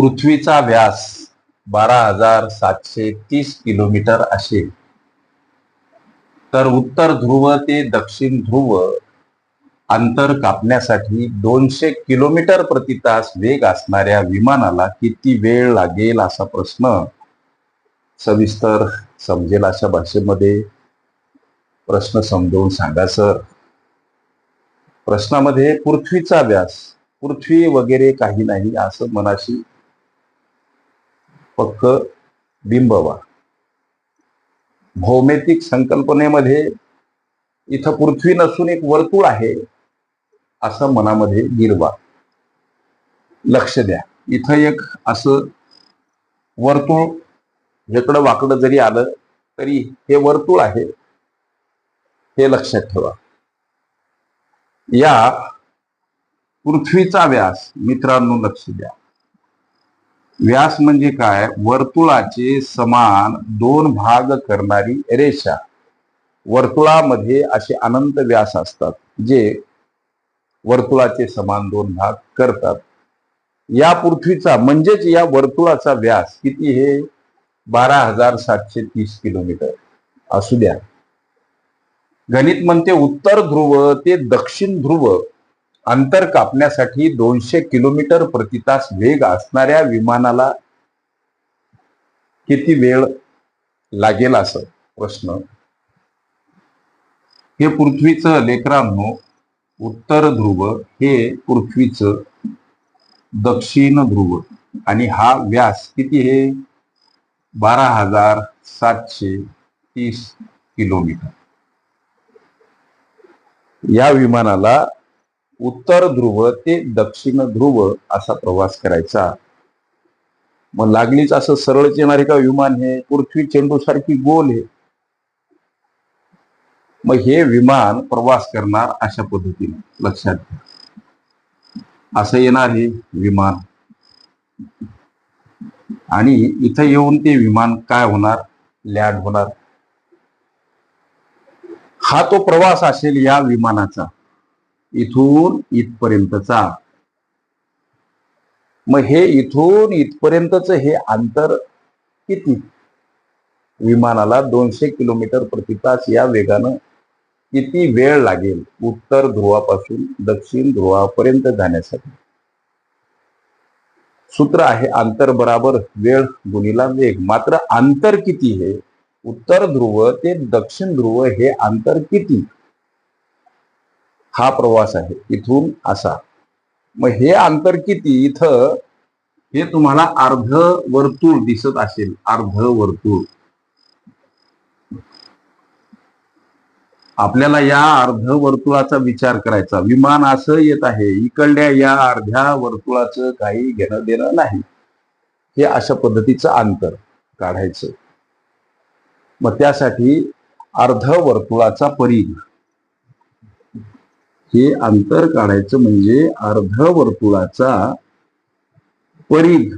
पृथ्वीचा व्यास बारा हजार सातशे तीस किलोमीटर असेल. तर उत्तर ध्रुव ते दक्षिण ध्रुव अंतर कापण्यासाठी दोनशे किलोमीटर प्रति तास वेग असणाऱ्या विमानाला किती वेळ लागेल असा प्रश्न सविस्तर समजेल अशा भाषेमध्ये? प्रश्न समजवून सांगा सर. प्रश्नामध्ये पृथ्वीचा व्यास पृथ्वी वगैरे काही नाही असं मनाशी पक्क बिंबवा. भौमितिक संकल्पनेमध्ये इथं पृथ्वी नसून एक वर्तुळ आहे असं मनामध्ये गिरवा लक्ष द्या. इथं एक असं वर्तुळ हेकडं वाकडं जरी आलं तरी हे वर्तुळ आहे हे लक्षात ठेवा. या पृथ्वीचा व्यास मित्रांनो लक्ष द्या. व्यास म्हणजे काय? वर्तुळाचे समान दोन भाग करणारी रेषा. वर्तुळामध्ये असे अनंत व्यास असतात जे वर्तुळाचे समान दोन भाग करतात. या पृथ्वीचा म्हणजेच या वर्तुळाचा व्यास किती हे? बारा हजार सातशे तीस किलोमीटर. असू द्या. गणित म्हणते उत्तर ध्रुव ते दक्षिण ध्रुव. अंतर कापण्यासाठी दोनशे किलोमीटर प्रति तास वेग असणाऱ्या विमानाला किती वेळ लागेल असं प्रश्न. हे पृथ्वीचं लेकरांनो उत्तर ध्रुव हे पृथ्वीचं दक्षिण ध्रुव आणि हा व्यास किती हे? बारा हजार सातशे तीस किलोमीटर. या विमानाला उत्तर ध्रुव ते दक्षिण ध्रुव असा प्रवास करायचा. मग लागलीच असं सरळच येणारे का विमान हे? पृथ्वी चेंडू सारखी गोल आहे मग हे विमान प्रवास करणार अशा पद्धतीने. लक्षात घ्या असं येणार हे विमान. आणि इथं येऊन ते विमान काय होणार? लँड होणार. हा तो प्रवास असेल या विमानाचा. इथून इथपर्यंतचा. मग हे इथून इथपर्यंतच हे अंतर किती? विमानाला दोनशे किलोमीटर प्रति तास या वेगानं किती वेळ लागेल? उत्तर ध्रुवापासून दक्षिण ध्रुवापर्यंत जाण्यासाठी. सूत्र आहे अंतर बराबर वेळ गुणीला वेग. मात्र अंतर किती हे? उत्तर ध्रुव ते दक्षिण ध्रुव हे अंतर किती? हा प्रवास आहे इथून असा. मग हे अंतर किती? इथं हे तुम्हाला अर्ध वर्तुळ दिसत असेल अर्ध वर्तुळ. आपल्याला या अर्ध वर्तुळाचा विचार करायचा. विमान असं येत आहे इकडल्या या अर्ध्या वर्तुळाचं काही घेणं देणं नाही. हे अशा पद्धतीचं अंतर काढायचं. मग त्यासाठी अर्ध वर्तुळाचा परिघ. हे अंतर काढायचं म्हणजे अर्ध वर्तुळाचा परिघ.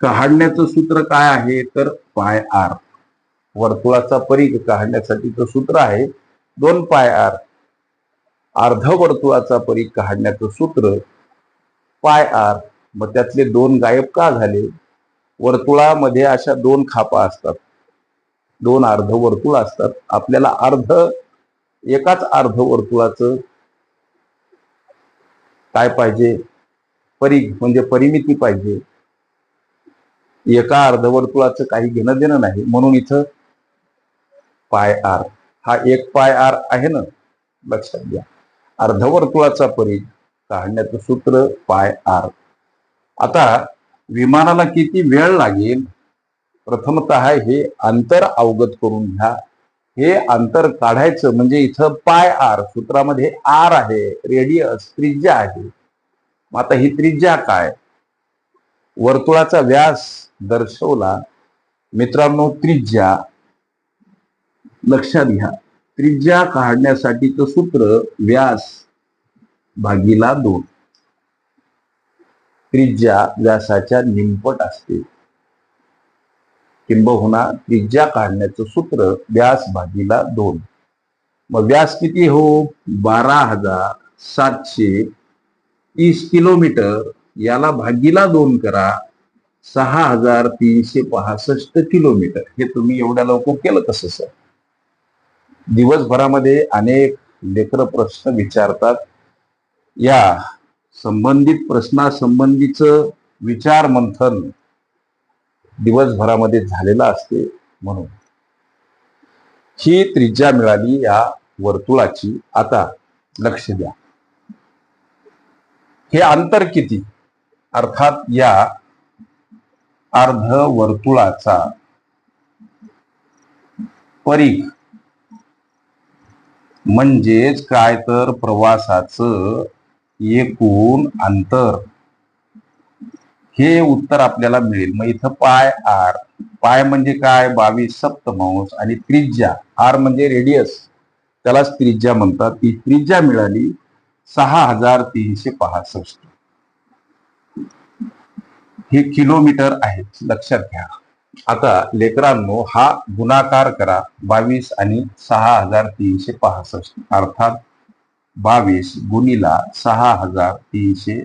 काढण्याचं सूत्र काय आहे? तर पाय आर. वर्तुळाचा परिघ काढण्यासाठीचं सूत्र आहे. दोन पाय आर. अर्ध वर्तुळाचा परिघ काढण्याचं सूत्र पाय आर. मग त्यातले दोन गायब का झाले? वर्तुळामध्ये अशा दोन खापा असतात. दोन अर्ध वर्तुळ असतात. आपल्याला अर्ध एकाच अर्धवर्तुळाचं काय पाहिजे? परिघ म्हणजे परिमिती पाहिजे. एका अर्धवर्तुळाचं काही घेणं देणं नाही. म्हणून इथं पाय आर. हा एक पाय आर आहे ना? लक्षात घ्या. अर्धवर्तुळाचा परीघ काढण्याचं सूत्र पाय आर. आता विमानाला किती वेळ लागेल? प्रथमत हे अंतर अवगत करून घ्या. हे अंतर काढायचं म्हणजे इथं पाय आर सूत्रामध्ये आर आहे रेडियस त्रिज्या आहे. मग आता ही त्रिज्या काय? वर्तुळाचा व्यास दर्शवला. मित्रांनो त्रिज्या. लक्षात घ्या. त्रिज्या काढण्यासाठीचं सूत्र व्यास भागीला दोन. त्रिज्या व्यासाच्या निमपट असते. किंबहुना त्रिज्या काढण्याचं सूत्र व्यास भागीला दोन. मग व्यास किती हो? बारा हजार सातशे तीस किलोमीटर. याला भागीला दोन करा. सहा हजार तीनशे पासष्ट किलोमीटर. हे तुम्ही एवढ्या लवकर केलं कसं सर? दिवसभरामध्ये अनेक लेकर प्रश्न विचारतात. या संबंधित प्रश्नासंबंधीच विचार मंथन दिवसभरामध्ये झालेला असते म्हणून. ही त्रिज्या मिळाली या वर्तुळाची. आता लक्ष द्या. हे अंतर किती? अर्थात या अर्ध वर्तुळाचा परीघ. म्हणजेच काय तर प्रवासाचं एकूण अंतर. हे उत्तर आपल्याला मिळेल. मग इथं पाय आर. पाय म्हणजे काय? बावीस सप्तमांश आणि त्रिज्या. आर म्हणजे रेडियस त्यालाच त्रिज्या म्हणतात. ती त्रिज्या मिळाली सहा हजार तीनशे पासष्ट. हे किलोमीटर आहेत. लक्षात घ्या. आता लेकरांनो हा गुणाकार करा. बावीस आणि सहा हजार तीनशे पासष्ट. अर्थात बावीस गुणीला सहा हजार तीनशे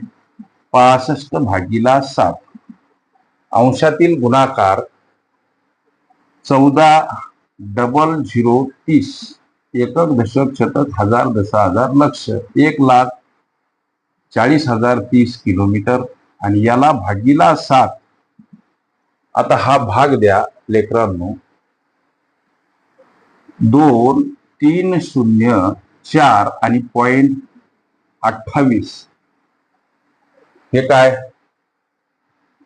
पासष्ट भागीला सात. अंशातील गुणाकार चौदा डबल झिरो तीस. एकक दशक शतक हजार दसा हजार लक्ष. एक लाख चाळीस हजार तीस किलोमीटर. आणि याला भागीला सात. आता हा भाग द्या लेकरांनो. दोन तीन शून्य चार आणि पॉइंट अठ्ठावीस. हे काय?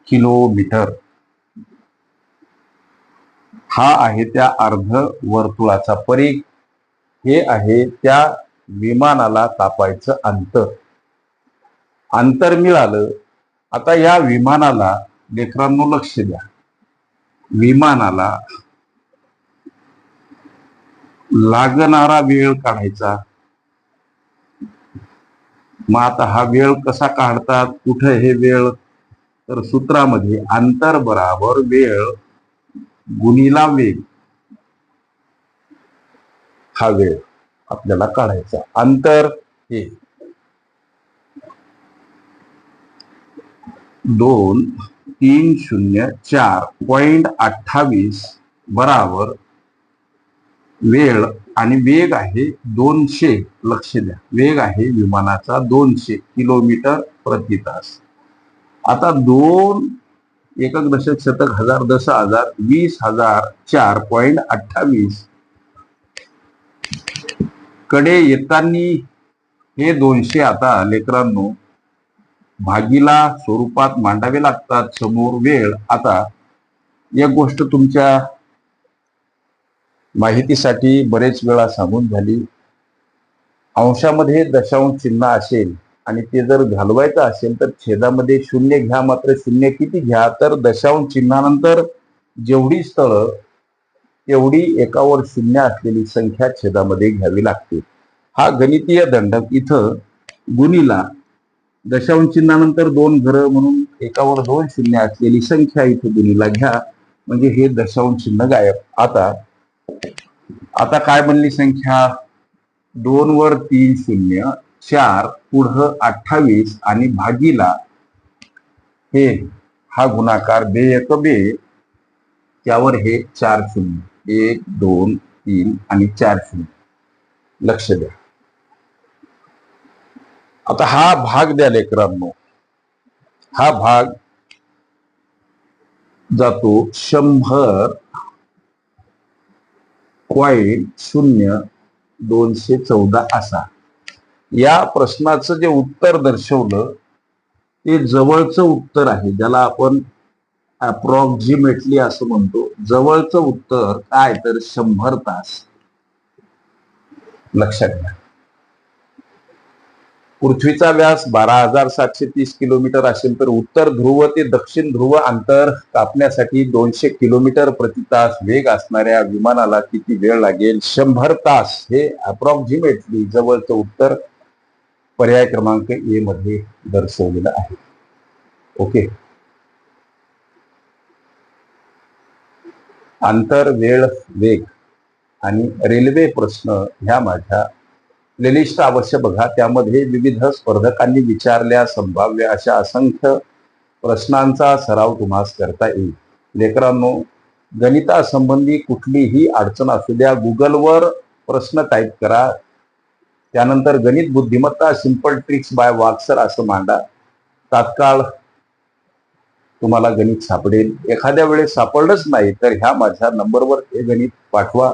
किलोमीटर. हा आहे त्या अर्ध वर्तुळाचा परीघ. हे आहे त्या विमानाला कापायचं अंतर. अंतर मिळालं. आता या विमानाला लेकरांनो लक्ष द्या. विमानाला लागणारा वेळ काढायचा. मग आता हा वेळ कसा काढतात? कुठं हे वेळ? तर सूत्रामध्ये अंतर बराबर वेळ गुणीला वेग. हा वेळ आपल्याला काढायचा. अंतर हे. दोन तीन शून्य चार पॉइंट अठ्ठावीस बराबर वेळ आणि वेग आहे दोनशे लक्ष द्या. वेग आहे विमानाचा दोनशे किलोमीटर प्रति तास. आता दोन एकक दशक शतक हजार दस हजार वीस हजार चार पॉइंट अठ्ठावीसकडे येतानी हे दोनशे आता लेकरांनो भागीला स्वरूपात मांडावे लागतात. समोर वेळ. आता एक गोष्ट तुमच्या माहितीसाठी बरेच वेळा सांगून झाली. अंशामध्ये दशांश चिन्ह असेल आणि ते जर घालवायचं असेल तर छेदामध्ये शून्य घ्या मात्र शून्य किती घ्या? तर दशांश चिन्हानंतर जेवढी स्थळं तेवढी एकावर शून्य असलेली संख्या छेदामध्ये घ्यावी लागते. हा गणितीय दंडक इथं गुणीला दशांश चिन्हानंतर दोन घरं म्हणून एकावर दोन शून्य असलेली संख्या इथे गुणीला घ्या. म्हणजे हे दशांश चिन्ह गायब. आता आता काय बनली संख्या? दोन वर तीन शून्य चार पुढं अठ्ठावीस आणि भागीला हे हा गुणाकार बे एक बे. त्यावर हे चार शून्य. एक दोन तीन आणि चार शून्य. लक्ष द्या. आता हा भाग द्या लेकरांनो. हा भाग जातो शंभर पॉईंट शून्य दोनशे चौदा असा. या प्रश्नाचं जे उत्तर दर्शवलं ते जवळचं उत्तर आहे. ज्याला आपण अप्रॉक्झिमेटली असं म्हणतो. जवळचं उत्तर काय? तर शंभर तास. लक्षात घ्या. पृथ्वीचा व्यास बारा हजार सातशे तीस किलोमीटर असेल तर उत्तर ध्रुव ते दक्षिण ध्रुव अंतर कापण्यासाठी दोनशे किलोमीटर प्रति तास वेग असणाऱ्या विमानाला किती वेळ लागेल? शंभर तास. हे अप्रॉक्झिमेटली जवळचं उत्तर पर्याय क्रमांक ए मध्ये दर्शवलेलं आहे. ओके. अंतर वेळ वेग आणि रेल्वे प्रश्न ह्या माझ्या प्लेलिस्ट अवश्य बघा. त्यामध्ये विविध स्पर्धकांनी विचारल्या संभाव्य अशा असंख्य प्रश्नांचा सराव तुम्हास करता येईल. लेकरांनो गणितासंबंधी कुठलीही अडचण असू द्या गुगलवर प्रश्न टाईप करा. त्यानंतर गणित बुद्धिमत्ता सिंपल ट्रिक्स बाय वाक्सर असं मांडा. तात्काळ तुम्हाला गणित सापडेल. एखाद्या वेळेस सापडलंच नाही तर ह्या माझ्या नंबरवर हे गणित पाठवा.